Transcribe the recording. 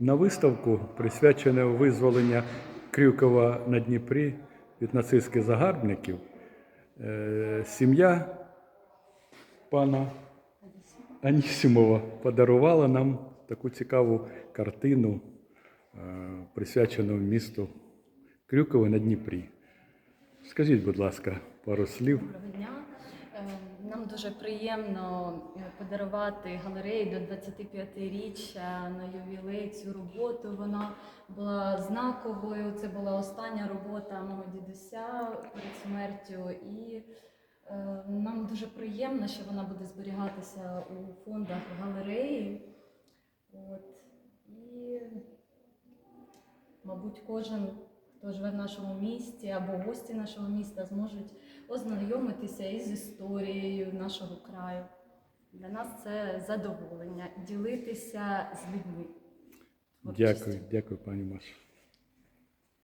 на виставку, присвячену визволенню Крюкова на Дніпрі від нацистських загарбників. Е, Сім'я пана Анісімова подарувала нам таку цікаву картину, е, присвячену місту Крюкове на Дніпрі. Скажіть, будь ласка, пару слів. Доброго дня. Нам дуже приємно е, подарувати галереї до 25-річчя на ювілей цю роботу. Вона була знаковою. Це була остання робота мого дідуся перед смертю. І е, нам дуже приємно, що вона буде зберігатися у фондах галереї. От. І, мабуть, кожен, живе в нашому місті або гості нашого міста, зможуть ознайомитися із історією нашого краю. Для нас це задоволення ділитися з людьми. Дякую, дякую, пані Маша.